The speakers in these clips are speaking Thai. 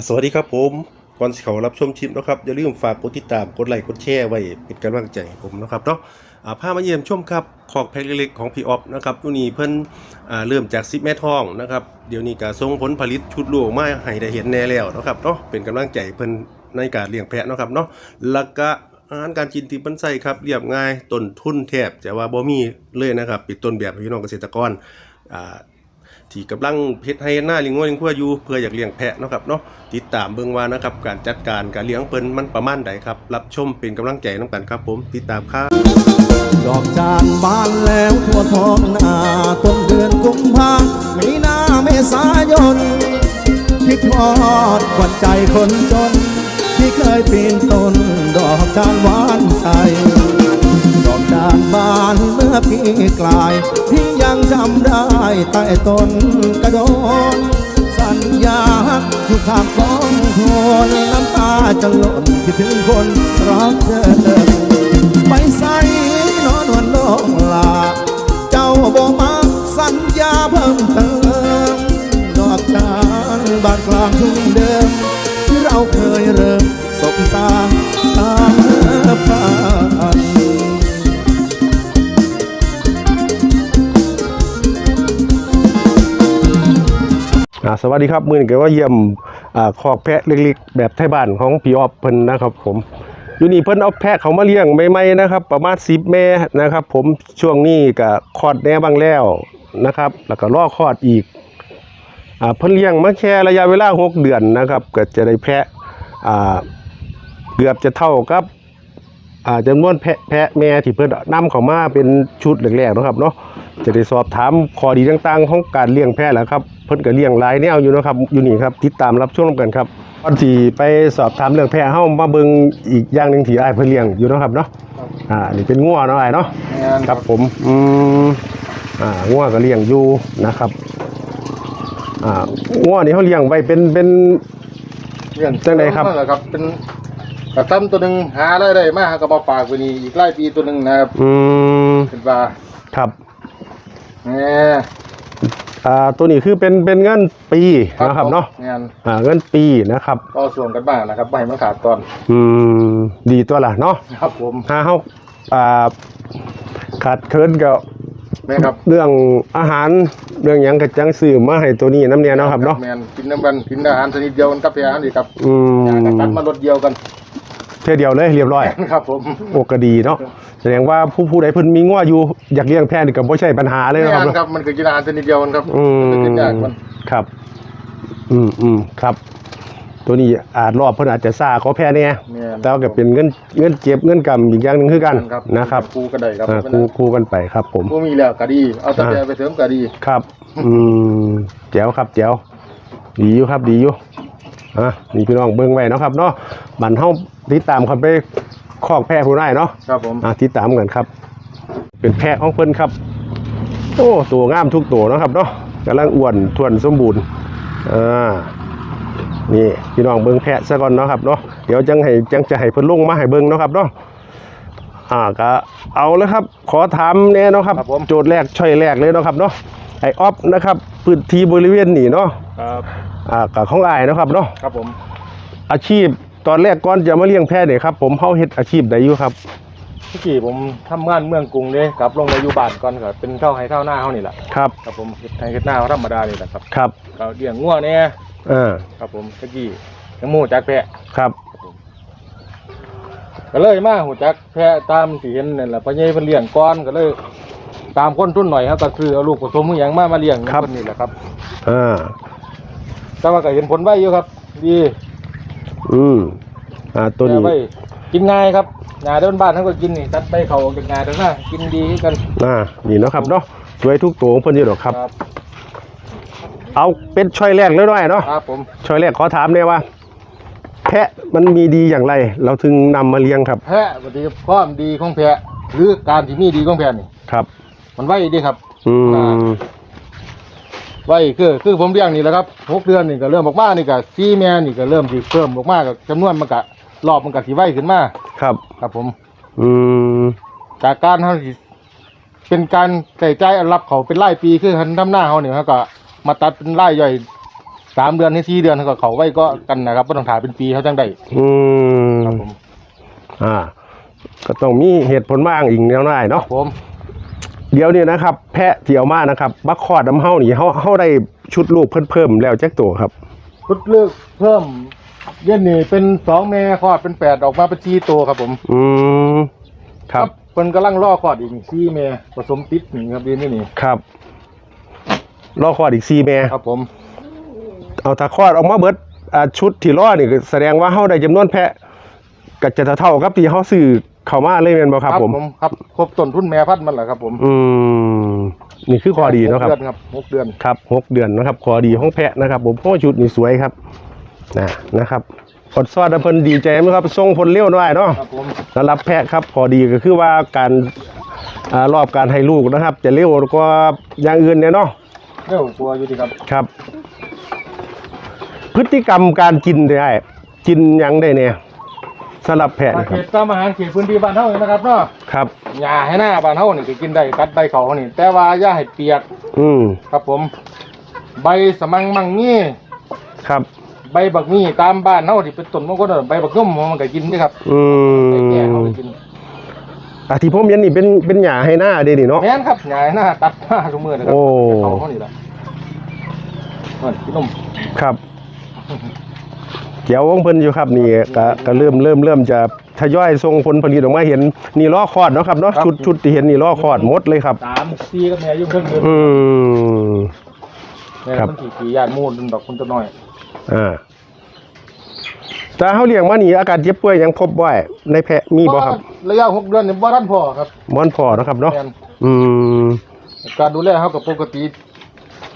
สวัสดีครับผมก่อนสิเขารับชมชิปนะครับอย่าลืมฝากกดติดตามกดไลค์กดแชร์ไว้เป็นกำลังใจให้ผมนะครับเนาะอ่าพามาเยี่ยมชมครับขอกแพ็คเล็กๆของพี่ออฟนะครับตัวนี้เพิ่นอ่าเริ่มจากซิปแม่ทองนะครับเดี๋ยวนี้ก็ส่งผลผลิตชุดลูกมาให้ได้เห็นแน่แล้วนะครับเนาะเป็นกำลังใจเพิ่นในการเลี้ยงแพะนะครับเนาะแล้วก็อาหารการกินที่เพิ่นใส่ครับเรียบง่ายต้นทุนแทบจะว่าบ่มีเลยนะครับเป็นต้นแบบพี่น้องเกษตรกรอ่า ที่กำลังเพชรให้หน้าลิงงัวลิงคั่วอยู่เพื่ออยากเลี้ยงแพะเนาะครับเนาะติดตามเบิ่งว่านะครับการจัดการการเลี้ยงเปิ้นมันประมาณใดครับ รับชมเป็นกำลังใจน้ำกันครับ ผมติดตามครับดอกจานบานแล้วทั่วท้องนาต้นเดือนกุมภามีนาเมษายนคิดทอดกวนใจคนจน ที่เคยปีนต้นดอกจานหวานใจดอกจานบานเมื่อปีกลายที่ ยังจำได้ใต้ต้นกระโดนสัญญาอยู่ข้างกองโทนน้ำตาจะหล่นคิดถึงคนรักเธอไปใส่นอนวันลงลา เจ้าบ่มาสัญญาเพิ่มเติมดอกจานบานกลางทุ่งเดิม ที่เราเคยเริ่มสบตาตาม สวัสดีครับมือนี้ก็ว่าเยี่ยมอ่าคอกแพะเล็กๆ แบบไทยบ้านของพี่ออฟเพิ่นนะครับผมอยู่นี่เพิ่นเอาแพะเขามาเลี้ยงใหม่ๆนะครับ ประมาณ10แม่นะครับผมช่วงนี้ก็คลอดแน่บางแล้วนะครับ แล้วก็รอคลอดอีกอ่าเพิ่นเลี้ยงมาแค่ระยะเวลา6เดือนนะครับก็จะได้แพะอ่าเกือบจะเท่ากับอ่าจำนวนแพะแพะแม่ที่เพิ่นนำเขามาเป็นชุดแรกๆนะครับเนาะจะได้สอบถามข้อดีต่างๆ ของการเลี้ยงแพะแล้วครับ พิ่นก็เลี้ยงหลายแนวอยู่เนาะครับอยู่นี่ครับติดตามรับชมกันครับก่อนที่ไปสอบถามเรื่องแพะเฮามาเบิ่งอีกอย่างหนึงที่อ้ายเพิ่นเลี้ยงอยู่เนาะครับเนาะอ่านี่เป็นงัวเนาะอ้ายเนาะครับผมอืมอ่างัวก็เลี้ยงอยู่นะครับอ่างัวนี่เขาเลี้ยงไว้เป็นเป็นเรื่องจังใดครับนั่นแหละครับเป็นกระตั้มตัวหนึ่งหาได้ได้มาก็มาฝากไปนี่อีกไล่ปีตัวหนึ่งนะครับอืมเป็นว่าครับแหม อ่าตัวนี้คือเป็นเป็นเงินปีนะครับเนาะงานอ่าเงินปีนะครับก็ส่วนกันบ้างนะครับไม่ให้มันขาดตอน อืมดีตัวล่ะเนาะครับผมถ้าเขาอ่าขาดเคินกับแม่ครับเรื่องอาหารเรื่องหยังกระจังซื้อมาให้ตัวนี้น้ำเนียเนาะครับเนาะแมนกินน้ำกันกินอาหารชนิดเดียวกันกับแพอาหารนี่ครับอืยามกันมารถเดียวกัน เท่เดียวเลยเรียบร้อย ครับผมโอกก็ดีเนาะแสดงว่าผู้ผู้ใดเพิ่นมีง้ออยู่อยากเลี้ยงแพะนี่ก็บ่ใช่ปัญหาเลยแม่เนาะครับนเนาะครับ มันก็กินอาหารชนิดเดียวกันครับอืมันมกินยากมันครับ อืมอืมครับ ตัวนี้อาจรอบเพิ่นอาจจะซ่าก็แพ้แน่แม่นแต่ว่าก็เป็นเงินเงินเก็บเงินกำอีกอย่างหนึงคือกันครับนะครับครูกันได้ครับอ่าคู่คู่กันไปครับ ผมผู้มีแล้วก็ดีเอาแตะแพไปเสริมก็ดีครับ อืมแจ๋วครับแจ๋วดีอยู่ครับดีอยู่ อะนี่พี่น้องเบิ่งไว้เนาะครับเนาะบันเฮาติดตามเขาไปคอกแพะผู้ได้เนาะครับผมอะติดตามกันครับ เป็นแพะของเพิ่นครับ โอ้ตัวงามทุกตัวเนาะครับเนาะกำลังอ้วนทวนสมบูรณ์อ่านี่พี่น้องเบิ่งแพะซะก่อนเนาะครับเนาะเดี๋ยวจังให้จังจะให้เพิ่นลงมาให้เบิ่งเนาะครับเนาะอ่าก็เอาแล้วครับ ขอถามแน่เนาะครับครับผมโจทย์แรกช่อยแรกเลยเนาะครับเนาะ ไอออฟนะครับพื้นที่บริเวณนี้เนาะครับอ่ากับของอายเนาะครับเนาะครับผมอาชีพตอนแรกก่อนจะมาเลี้ยงแพะเนี่ยครับผมเฮาเฮ็ดอาชีพใดอยู่ครับเมื่อกี้ผมทำงานเมืองกรุงเลยกลับลงมาอยู่บ้านก่อนก็เป็นเท่าให้เท่าหน้าเขานี่แหละครับครับผมเฮ็ดให้เฮ็ดหน้าเขาธรรมดานี่แหละครับครับก็เลี้ยงงัวเนี่ยอ่าครับผมเมื่อกี้ยังหมูจักแพะครับก็เลยมาหูจักแพะตามที่เห็นนั่นแหละพ่อใหญ่เพิ่นเลี้ยงก่อนก็เลย ตามคนทุนหน่อยครับก็คือเอาลูกผสมอหย่างมามาเลี้ยงเพิ่นนี่แหละครับ อ่า แต่ว่าก็เห็นผลไว้อยู่ครับ ดีอืมอ่าตัวนี้ ไว้กินง่ายครับงาเดินบ้านเขาก็กินนี่ตัดไปเขาออกจากงาเดินหน้ากินดีคือกันอ่า นี่เนาะครับเนาะสวยทุกตัวของเพิ่นอยู่ดอกครับ เอาเป็นช่อยแรกเลยหน่อยเนาะ ครับผมช่อยแรกขอถามเลยว่า แพะมันมีดีอย่างไร เราถึงนำมาเลี้ยงครับ แพะปฏิความดีของแพะหรือการที่มีดีของแพะนี่ ครับ มันไว้ดีครับ อืมไว้คือคือผมเลี้ยงนี่แหละครับหกเดือนนี่ก็เริ่มออกมานี่ก็ซีแม่นี่ก็เริ่มสิเพิ่มออกมากับจำนวนมันก็รอบมันก็สิไว้ขึ้นมาครับ ครับผม อืมจากการเฮาสิเป็นการใส่ใจายรับเขาเป็นรายปีคือหันทำหน้าเขาเนี่ยเขาก็ มาตัดเป็นรายย่อยสามเดือนให้สี่เดือนก็เขาไว้ก็กันนะครับบ่ต้องถ่ายเป็นปีเขาจังได้อืมครับผม อ่า ก็ต้องมีเหตุผลบ้างอีกแนวหน่ายครัเนาะบผม เดี๋ยวนี้นะครับ แพะที่เอามานะครับบักคอดน้ำเฮานี่เฮาเฮาได้ชุดลูกเพิ่มเพิ่มแล้วจักตัวครับพุดเลือกเพิ่มเย็นนี่เป็นสองแม่คลอดเป็นแปดออกมาเป็นสี่ตัวครับผม อืมครับเพิ่นกำลังรอคลอดอีกนี่สี่แม่ผสมติดนี่ครับเดือนนี้นี่ครับรอคลอดอีก4แม่ครับผม เอาถ้าคลอดออกมาเบิดอ่าชุดที่รอนี่ก็แสดงว่าเฮาได้จำนวนแพะก็จะเท่ากับที่เฮาซื้อ เข้ามาเลยแม่นบ่ครับผม ครับครบต้นทุนแม่พันธุ์มันแหละครับผมอืมนี่คือข้อดีเนาะครับ หกเดือนครับหกเดือน ครับหกเดือนนะครับข้อดีของแพะนะครับ ผมเพราะว่าชุดนี่สวยครับนะนะครับอดซอดเพิ่นดีใจไหมครับส่งผลเร็วด้วยเนาะครับผมสำหรับแพะครับข้อดีก็คือว่าการอ่ารอบการให้ลูกนะครับ จะเร็วกว่าอย่างอื่นเนี่ยเนาะเร็วกลัวอยู่ดีครับครับ พฤติกรรมการกินได้กินหยังได้เนี่ย สำหรับแพะมานะคเขรับตตามอาหารเขตพื้นที่บ้านเฮานี่นะครับเนาะครับ หญ้าให้หน้าบ้านเฮานี่ก็กินได้กัดใบเขานี่ แต่ว่าอย่าให้เปียกอืมครับผม ใบสมังมังงี้ครับ ใบบักมี่ตามบ้านเฮาที่เป็นต้นมงคลใบบักย่อมมันก็กินเด้ครับอืใบแก่มเขาก็กินอะที่ผมเห็นนี่เป็นเป็นหญ้าให้หน้าเด้นี่เนาะ แม่นครับหญ้าให้หน้าตัดหน้าทุกมื้อนะครับโอ้ เขาเขานี่ล่ะนั่นพี่หนุ่มครับ เกี่ยวของเพิ่นอยู่ครับนี่ก็ก็เริ่มเริ่มเริ่มจะทยอยส่งผลผลิตออกมาเห็นนี่ล้อคลอดเนาะครับเนาะชุดชุดที่เห็นนี่ล้อคลอดหมดเลยครับสามสี่กับแม่ยุ่งเพิ่งเดือนอืมแม่ครับ มันขี่ขี่ญาติมูลดอกคุณตัวน้อยอ่าแต่เฮาเลี้ยงมานี่อาการเจ็บป่วยยังพบบ่อยในแพะมีบ่ครับระยะหกเดือนนี่บ่ทันพอครับมอนพอเนาะครับเนาะแม่นอืม การดูแลเขากับปกติ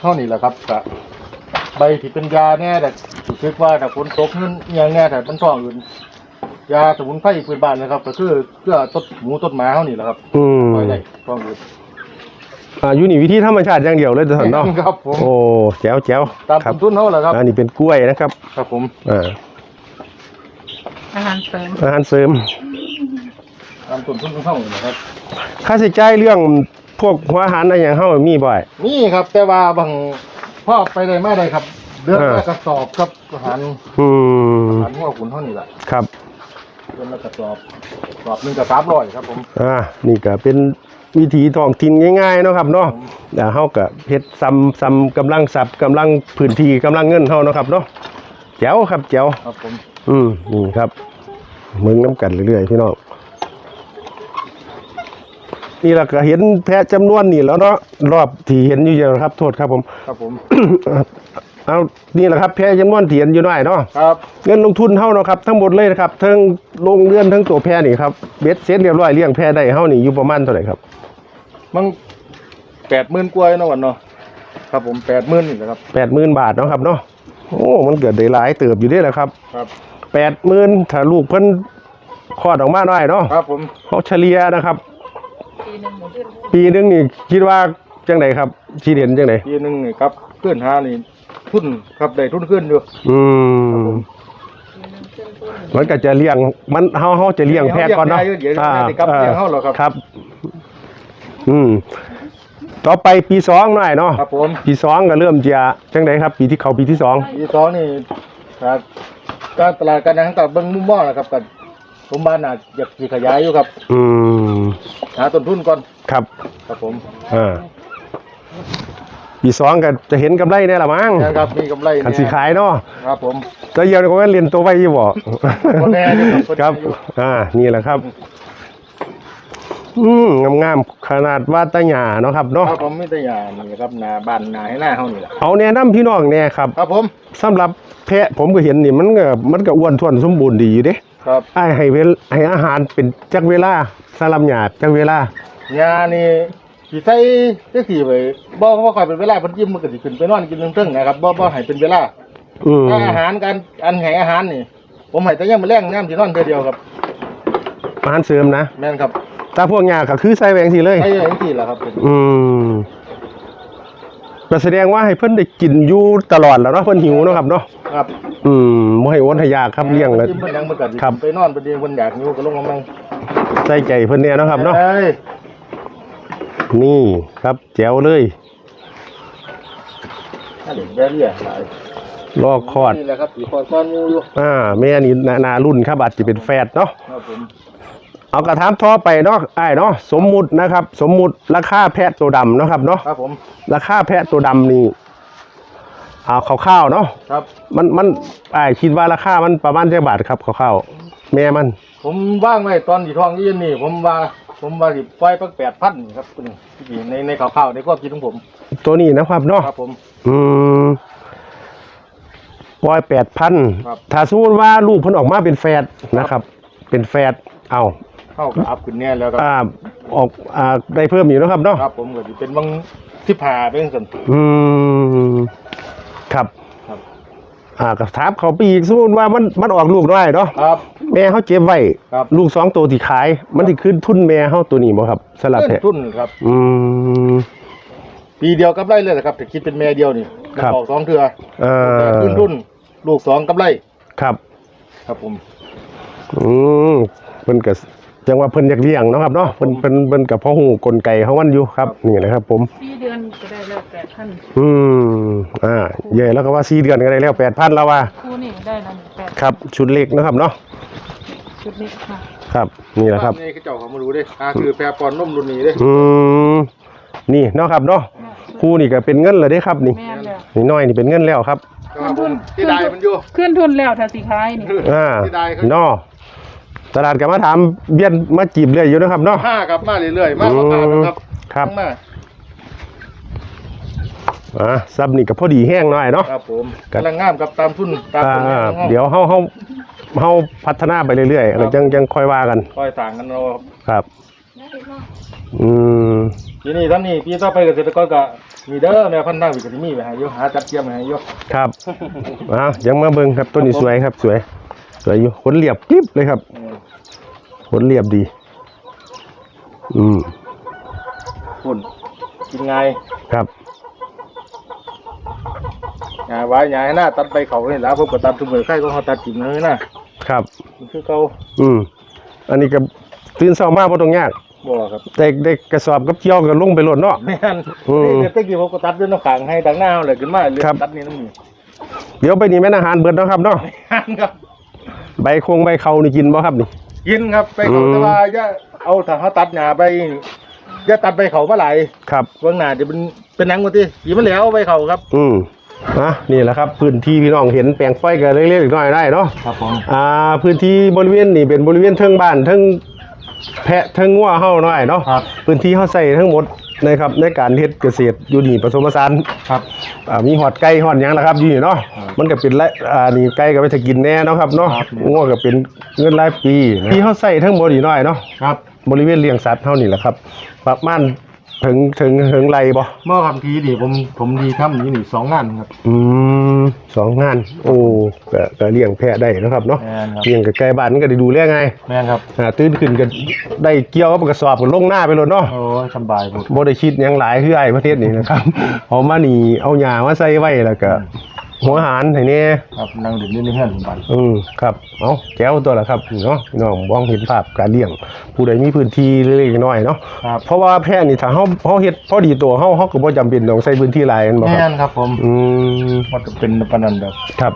เท่านี้แหละครับกะ ใบที่เป็นยาแน่แต่รู้สึกว่าแต่ฝนตกนั่นอหยังแน่แต่มันท้องอื่นยาสมุนไพรพื้นบ้านนะครับ ก็คือเพื่อต้นหมูต้นหมาเท่านี้แหละครับอืมปล่อยได้ท้องอื่นอ่าอยู่นี่วิธีธรรมชาติอย่างเดียวเลยเด้อท่านเนาะครับผมโอ้แจ๋วแจ๋วตามครับต้นทุนเขาแหละครับอันนี้เป็นกล้วยนะครับครับผมอ่าอาหารเสริมอาหารเสริมตามต้นทุนของเขานี่นะครับ ค่าใช้จ่ายเรื่องพวกหัวอาหารอะไรอย่างเฮามีบ่อย นี่ครับ แต่ว่าบาง พ่อไปได้ไม่ได้ครับเดือนอ่าละกระสอบครับอาหารอืมอาหารหัวขุนเท่านี้แหละครับเดือนละกระสอบกระสอบหนึ่งกับสามร้อยครับผมอ่านี่ก็เป็นวิธีท้องถิ่นง่ายๆเนาะครับเนาะเดี๋ยวเฮาก็เฮ็ดซ้ำซ้ำกำลังทรัพย์กำลังพื้นที่กำลังเงินเฮาเนาะครับเนาะแจ๋วครับแจ๋วครับผม อืมนี่ครับมึงน้ำกันเรื่อยๆพี่น้อง นี่เราก็เห็นแพะจำนวนนี่แล้วเนาะรอบที่เห็นอยู่เยอะครับ โทษครับผม ครับผม เอานี่แหละครับแพะจำนวนที่เห็นอยู่หน่อยเนาะครับ เงินลงทุนเฮาเนาะครับทั้งหมดเลยนะครับทั้งลงเรือนทั้งตัวแพะนี่ครับเบ็ดเสร็จเรียบร้อยเลี้ยงแพะได้เฮานี่อยู่ประมาณเท่าไหร่ครับมันแปดหมื่นกว่าเนาะวันเนาะครับผมแปดหมื่นนี่แหละครับแปดหมื่นบาทเนาะครับเนาะโอ้มันเกิดได้หลายเติบอยู่เด้แหละครับครับแปดหมื่นถ้าลูกเพิ่นคลอดออกมาหน่อยเนาะครับผมเขาเฉลี่ยนะครับ ปีหนึ่งหมดเดือนปีหนึงนี่คิดว่าจังไดครับชีเด่นจังไดปีหนึ่งนี่ครับขึ้นหานี่ทุนครับได้ทุนขึ้นอยู่อืมปีหนึ่งเส้นต้นมันก็จะเลี้ยงมันเฮาเฮาจะเลี้ยงแพะก่อนเนาะเดี๋ยวเดี๋ยวเดี๋ยวครับเลี้ยงเฮาเหรอครับครับ อืมต่อไปปีสองหน่อยเนาะครับผมปีสองก็เริ่มจะจังไดครับ ปีที่เขาปีที่สองปีสองนี่ครับการตลาดการทางกับเบิ้งมุมมองนะครับกับ ผมบ้านน่ะอยากสิขยายอยู่ครับอืมหาต้นทุนก่อนครับครับผมอ่าปีสองก็จะเห็นกำไรแน่ละมั้งนะครับมีกำไรคันสีขายเนาะครับผมแต่เดียวก็ว่าเรียนตัวไว้อยู่บ่บ่แน่อยู่ครับครับอ่านี่แหละครับอืมงามๆขนาดว่าตะหยาเนาะครับเนาะครับผมไม่ได้ยานี่ครับนาบ้านนาให้หน้าเฮานี่แหละเอาแนะนำพี่น้องแน่ครับครับผมสำหรับแพะผมก็เห็นนี่มันก็มันก็อ้วนท้วนสมบูรณ์ดีอยู่เด้ ครับไอ้ายให้เวลให้อาหารเป็นจักเวลาสลับหยาดจักเวลายานี่สิใส่จักสิไว้บ่บ่ค่อยเป็นเวลาเพิ่นยิ้มมันก็สิขึ้นไปนอนกินเรื่องๆนะครับบ่บ่ให้เป็นเวลาอืมถ้าอาหารการอันให้อาหารนี่ ผมให้แต่ยังมื้อแรงน้ำสินอนเทื่อเดียวครับ อาหารเสริมนะแม่นครับถ้าพวกหยาก็คือใส่แหวงสิเลย ใช่จังซี่แหละครับผมอืม ก็แสดงว่าให้เพิ่นได้กินอยู่ตลอดแล้วเนาะเพิ่นหิวเนาะครับเนาะครับอืมบ่ให้อดให้ยากครับเลี้ยงแล้แล้ววเพิ่นยังมันก็สิครับ ไปนอนประเดี๋ยวเพิ่นอยากหิวก็ลงมามั่งใส่ใจเพิ่นแน่เนาะครับเนาะเอ้ยนี่ครับแจ๋วเลย ถ้าเด็กแย่เรียหลายรอคลอด นี่แหละครับสีคลอดก้อนงูอยู่อ่าแม่นี่นานารุ่นครับอาจจะเป็นแฝดเนาะ ครับผม เอากระถามท่อไปเนาะไอ้ายเนาะสมมุตินะครับ สมมุติราคาแพะตัวดำเนาะครับเนาะครับผมราคาแพะตัวดำนี่เอาคร่าวๆเนาะครับ มันมันไอ้ายคิดว่าราคามันประมาณเท่าบาทครับคร่าวๆแม่มัน ผมว่างไว้ตอนที่ท้องยืนนี่ ผมว่า ผมว่าสิปล่อยปักแปดพันครับคุณนี่ในในข่าวๆในความคิดของผม ตัวนี้นะครับเนาะครับ ผม อืมปล่อยแปดพันครับ ถ้าสมมติว่าลูกเพิ่นออกมาเป็นแฝดนะครับ เป็นแฝดเอา เข้ากับอัพขึ้นแน่แล้วครับอ่าออกอ่าได้เพิ่มอยู่นะครับเนาะครับ ผมก็สิเป็นบางที่ผ่าเป็นสันอืมครับครับอ่ากับถามเขาไปอีกสมมติว่ามันมันออกลูกได้เนาะครับ แม่เขาเจ็บไว้ครับ ลูกสองตัวที่ขาย มันสิขึ้นทุนแม่เขาตัวนี้บ่ครับสลับเงินแท้ทุนครับ อืม ปีเดียวกับไรเลยนะครับแต่คิดเป็นแม่เดียวนี่ครับ ออกสองเทือเอ่อขึ้นทุนลูกสองกับไรครับ ครับผม อืมเพิ่นก็ จังว่าเพิ่นอยากเลี้ยงเนาะครับเนาะเพิ่นเพิ่นเพิ่นกับพ่อหูกลไกเขามันอยู่ครับนี่นะครับ ผมสี่เดือนก็ได้แล้วแปดพันอืมอ่าใหญ่แล้วก็ว่า4เดือนก็ได้แล้ว8,000แล้วว่าคู่นี่ได้แล้วนี่แปดครับ ชุดเล็กนะครับเนาะชุดนี้ค่ะครับนี่แหละครับนี่คือเจ้าเขามารู้เด้อ่าคือแพรปอนนมรุ่นนี้เด้อืมนี่เนาะครับเนาะคู่นี่ก็เป็นเงินเลยเด้ครับนี่แม่นแล้วนี่น้อยนี่เป็นเงินแล้วครับครับผมที่ได้มันอยู่ขึ้นทุนแล้วถ้าสิขายนี่อ่าที่ได้ครับเนาะ ตลาดก็มาถามเบียนมาจีบเรื่อยอยู่นะครับเนาะ ห้าครับมาเรื่อยๆ มาประกาศนะครับครับ ทั้งมาอ่าซับนี่ก็พอดีแห้งหน่อยเนาะ ครับผมครับ กำลังงามกับตามทุนตามอ่าผลงานของเดี๋ยวเฮาเฮาเฮาพัฒนาไปเรื่อยๆแล้วจังจังค่อยว่ากันคอยต่างกันเราครับครับ อืมทีนี้ท่านนี้ปีต่อไปเกษตรกรก็มีเด้อแนวพันธุ์ทางวิกฤตมีไปให้อยู่หาจัดเตรียมไปให้อยู่ครับอ่ายังมาเบิ่งครับต้นนี้สวยครับสวย สวยอยู่ขนเรียบกริบเลยครับอืม ขนเรียบดี อืมฝุ่นกินง่ายครับงายไว้งายหน้าตัดไปเขาเนี่ยแล้วผมก็ตัดทุกมือใครก็เขาตัดจิ้มเลยนะครับ มันคือเขาอืม อันนี้ก็ตื่นเช้ามาบ่ต้องยากบ่ครับแต่เด็กกระสอบกับเกี่ยวก็ลงไปโลดเนาะ แม่นอืมนี่ตะกี้ผมก็ตัดด้วยน้ำขังให้ดังหน้าเลยขึ้นมาเลยครับ ตัดนี่น้ำมีเดี๋ยวไปนี่แม่นอาหารเบิดเนาะครับเนาะครับ ใบคงใบเขานี่กินบ่ครับนี่ กินครับไปเขาอืมแต่ว่าอย่าเอาถ้าเขาตัดหญ้าไปอย่าตัดไปเขามาหลายครับเบื้องหน้าจะเป็นเป็นหนังหมดที่สีมันแล้วเอาไปเขาครับ อืมอะนี่แหละครับพื้นที่พี่น้องเห็นแปลงไฟกันเล็กๆน้อยๆได้เนาะครับผมอ่าพื้นที่บริเวณนี่เป็นบริเวณเทิงบ้านเทิงแพะเทิงงัวเฮาน้อยเนาะครับพื้นที่เฮาใส่ทั้งหมด นะครับในการเฮ็ดเกษตรอยู่นี่ผสมผสานครับอ่ามีหอดไก่หอดหยังล่ะครับอยู่นี่เนาะครับมันก็เป็นไรอ่านี่ไก่ก็ไปถ้ากินแน่เนาะครับเนาะครับงัวก็เป็นเงินรายปีที่เฮาใส่ทั้งหมดนี่น้อยเนาะครับบริเวณเลี้ยงสัตว์เท่านี้แหละครับประมาณ ถึงถึงถึงไรบ่เมื่อคำทีนี่ผมผมดีทำนี่นี่สองงานครับ อืมสองงาน โอ้ก็ก็เลี้ยงแพะได้นะครับเนาะแม่นครับ เลี้ยงกับไก่บ้านมันก็ได้ดูแลไงแม่นครับ อ่าตื่นขึ้นก็ได้เกี่ยวกับกระสอบก็ลงหน้าไปเลยเนาะ โอ้ยสบายหมด บ่ได้คิดหยังหลายคือไอ้ประเทศนี้นะครับ เอามานี่เอาหญ้ามาใส่ไว้แล้วก็ หัวอาหารให้แน่ครับนั่งดื่มนี่ในเฮือนสบายอืมครับเอาแก้วตัวละครับเนาะพี่น้องมองเห็นภาพการเลี้ยง ผู้ใดมีพื้นที่เล็กๆน้อยๆเนาะครับเพราะว่าแพะนี่ถ้าเฮาเฮาเฮ็ดพอดีตัวเฮาเฮาก็บ่จำเป็นต้องใช้พื้นที่หลายแม่นบ่คแม่รับนครับผมอืมมันจะเป็นปานนันแบบครับ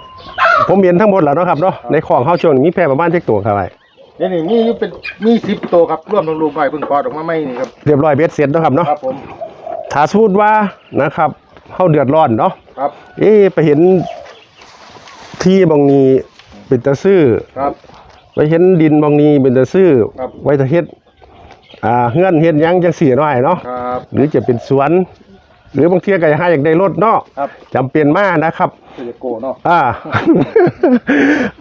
ผมเห็นทั้งหมดแล้วเนาะครับเนาะในของเฮาช่วงนี้มีแพะประมาณจักตัวครับไอ้เดี๋ยวนี้มีอยู่เป็นมีสิบตัวครับร่วมทั้งลูกไปเพิ่งคลอดออกมาไม่นี่ครับเรียบร้อยเบ็ดเสร็จเนาะครับเนาะครับผมถ้าสมมุติว่านะครับ เฮาเดือดร้อนเนาะครับ เอ๊ะไปเห็นที่บางนี้เป็นตะซื้อครับ ไปเห็นดินบางนี้เป็นตะซื้อครับ ไว้ตะเฮ็ดอ่าเฮือนเฮ็ดหยังจังซี่น้อยเนาะครับ หรือจะเป็นสวน หรือบางเที่ยก็อยากให้อยากได้รถเนาะครับจำเป็นมากนะครับคือจะโกเนาะ อ่า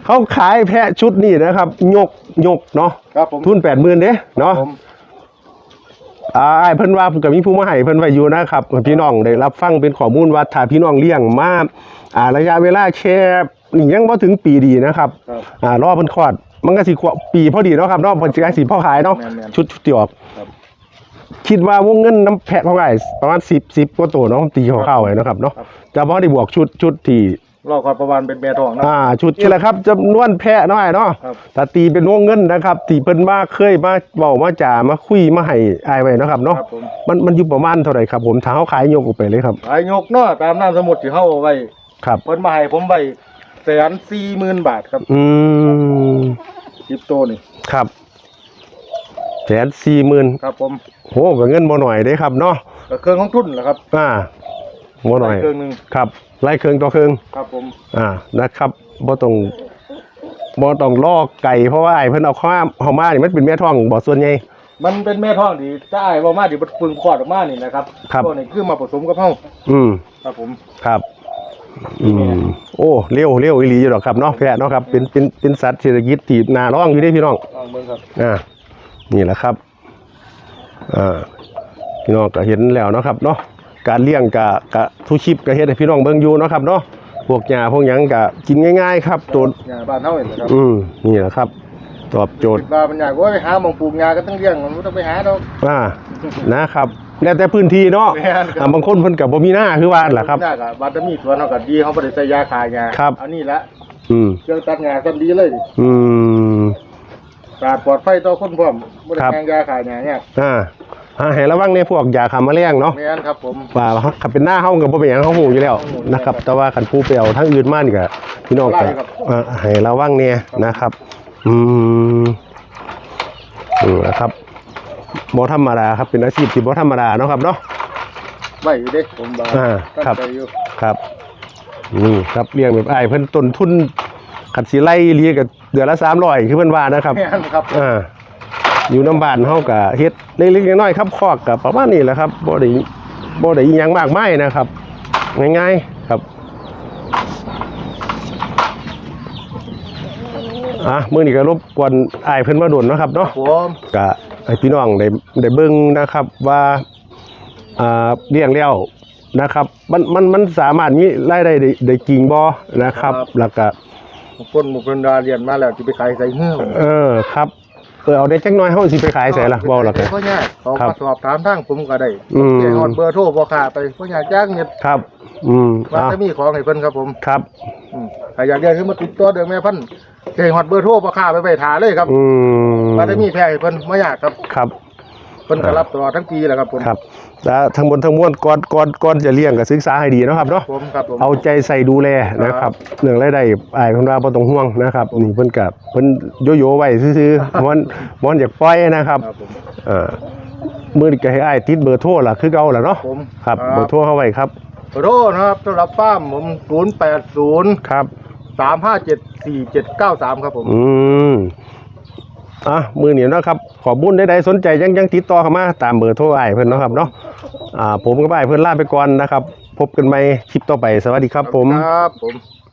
เขาขายแพะชุดนี้นะครับ ยกยกเนาะครับผม ทุนแปดหมื่นเด้เนาะผม อ่าอ้ายเพิ่นว่าเพิ่นก็มีผู้มาให้เพิ่นไว้อยู่นะครับพี่น้องได้รับฟังเป็นข้อมูลว่าถ้าพี่น้องเลี้ยงมาอ่าระยะเวลาแค่นี่ยังบ่ถึงปีดีนะครับครับอ่ารอเพิ่นคลอดมันก็สิขวบปีพอดีเนาะครับเนาะเพิ่นสิได้สิพ่อขายเนาะแม่นๆชุดชุดที่ออกครับคิดว่าวงเงินน้ำแพะของอ้ายประมาณ10 10กว่าตัวเนาะตีคร่าวๆไว้เนาะครับเนาะครับจะบ่ได้บวกชุดชุดที่ รอคอยประวันเป็นแม่ทองนะ อ่าชุดนี่แหละครับจำนวนแพะน้อยเนาะครับแต่ตีเป็นวงเงินนะครับตีเพิ่นมาเคยมาเว้ามาจ่ามาคุยมาให้อายไว้เนาะครับเนาะครับผม มันมันอยู่ประมาณเท่าไหร่ครับผมถ้าเขาขายยกออกไปเลยครับขายยกเนาะตามน้ำสมุดที่เขาเอาไว้ครับ เพิ่นมาให้ผมไว้แสนสี่หมื่นบาทครับอืมคริปโตนี่ครับแสนสี่หมื่นครับผมโหก็เงินบ่หน่อยเด้ครับเนาะก็เครื่องของทุนแหละครับ อ่า บ่หน่อยเครื่องหนึงครับไล่เครื่องต่อเครื่องครับผมอ่านะครับบ่ต้องบ่ต้องลอกไก่เพราะว่าไอ้เพิ่นเอาข้ามเฮามานี่มันเป็นแม่ท้องบ่ส่วนใหญ่มันเป็นแม่ท้องดีถ้าไอ้บ่มาดิบ่ปึงคลอดออกมานี่นะครับครับตัวนี้คือมาผสมกับเฮาอืมครับผมครับอืมโอ้เร็วเร็วอีหลีอยู่ดอกครับเนาะแพะเนาะครับเป็นเป็นเป็นสัตว์เศรษฐกิจที่น่าร้องอยู่เด้พี่น้องลองเบิ่งครับอ่านี่แหละครับอ่าพี่น้องก็เห็นแล้วเนาะครับเนาะ การเลี้ยงกะกะทุกชิปก็เฮ็ดให้พี่น้องเบิ่งอยู่เนาะครับเนาะพวกหญ้าพวกหยังก็กินง่าย ๆ ครับตัวหญ้าบ้านเฮานี่แหละครับอืมนี่แหละครับ ตอบโจทย์คิดว่ามันอยากว่าไปหาหมองปลูกหญ้าก็ต้องเลี้ยงมันบ่ต้องไปหาดอก อ่านะครับแล้วแต่พื้นที่เนาะแม่นครับ อ่าบางคนเพิ่นก็บ่มีหน้าคือว่าหั่นล่ะครับ หญ้าก็บัดมีสวนเฮาก็ดีเฮาบ่ได้ใส่ยาฆ่าหญ้าครับ อันนี้ละอืมเครื่องตัดหญ้าก็ดีเลยอืม สะอาดปลอดภัยต่อคนพร้อมบ่ได้ครับแทงยาฆ่าหญ้าเนี่ยอ่า อ่าให้ระวังในพวกยาฆ่าแมลงเนาะแม่นครับผมว่าขับเป็นหน้าเฮากับบ่เป็นหยังเฮาฮู้อยู่แล้วนะครับ แต่ว่าคันผู้ไปเอาทั้งอื่นมานี่ก็พี่น้องก็อ่าให้ระวังเนี่ยนะครับ อืมนี่นะครับบ่ธรรมดาครับเป็นอาชีพที่บ่ธรรมดาเนาะครับเนาะไว้อยู่เด้ผมว่าอ่าครับตั้งใจอยู่ครับนี่ครับเลี้ยงแบบอ้ายเพิ่นต้นทุนขัดสิไล่เลี้ยงก็เดือนละ300คือเพิ่นว่านะครับแม่นครับ อ่า อยู่น้ำบ้านเฮาก็เฮ็ดเล็กๆน้อยๆครับคอกก็ประมาณนี้แหละครับบ่ได้บ่ได้อิหยังมากมายนะครับ ง่ายๆครับอะมื้อนี้ก็รบกวนอ้ายเพิ่นมาโดนเนาะครับเนาะผมก็ให้พี่น้องได้ได้เบิ่งนะครับว่าอ่าเลี้ยงแล้วนะครับ มันมันมันสามารถมีรายได้ได้ได้จริงบ่นะครับ แล้วก็บางคนหมู่เพิ่นดาเรียนมาแล้วสิไปขายใส่เหื้อเออครับเออเอาได้จักหน่อยเฮาสิไปขายใส่ล่ะบ่ล่ะก็ก็ยากเขาครับมาสอบถามทางผมก็ได้อืมแจ้งฮอดเบอร์โทรบ่ค่าไปบ่อยากจ้างเน็ตครับ อืมว่าอะจะมีของให้เพิ่นครับผมครับ อืมถ้าอยากเรียนขึ้นมาติดตัวเดือนแม่พันธุ์แจ้งฮอดเบอร์โทรบ่ค่าไปไปถาเลยครับอืมว่าจะมีแพร่ให้เพิ่นบ่ยากครับครับ เพิ่นก็รับตลอดทั้งปีแหละครับผม ครับ แล้วทั้งบนทั้งมวลก่อนก่อนก่อนจะเลี้ยงก็ศึกษาให้ดีเนาะครับเนาะผมครับผม เอาใจใส่ดูแลนะครับเรื่องรายได้อ้ายเพิ่นว่าบ่ต้องห่วงนะครับนี่เพิ่นก็เพิ่นโยโย่ไว้ซื่อๆมันมันอยากปล่อยนะครับครับผม เอ่อมื้อนี้ก็ให้อ้ายติดเบอร์โทรล่ะคือเก่าล่ะเนาะผมครับเบอร์โทรเข้าไว้ครับเบอร์โทรนะครับสำหรับป้ามผม080ครับ3574793ครับผม อืม อะมือเหนียวนะครับขอบุญใดๆสนใจยังยังติดต่อเข้ามาตามเบอร์โทรไอ้เพื่อนนะครับเนาะอ่าผมกับอ้เพื่อนลาไปก่อนนะครับ พบกันใหม่คลิปต่อไปสวัสดีครับผม ครับผม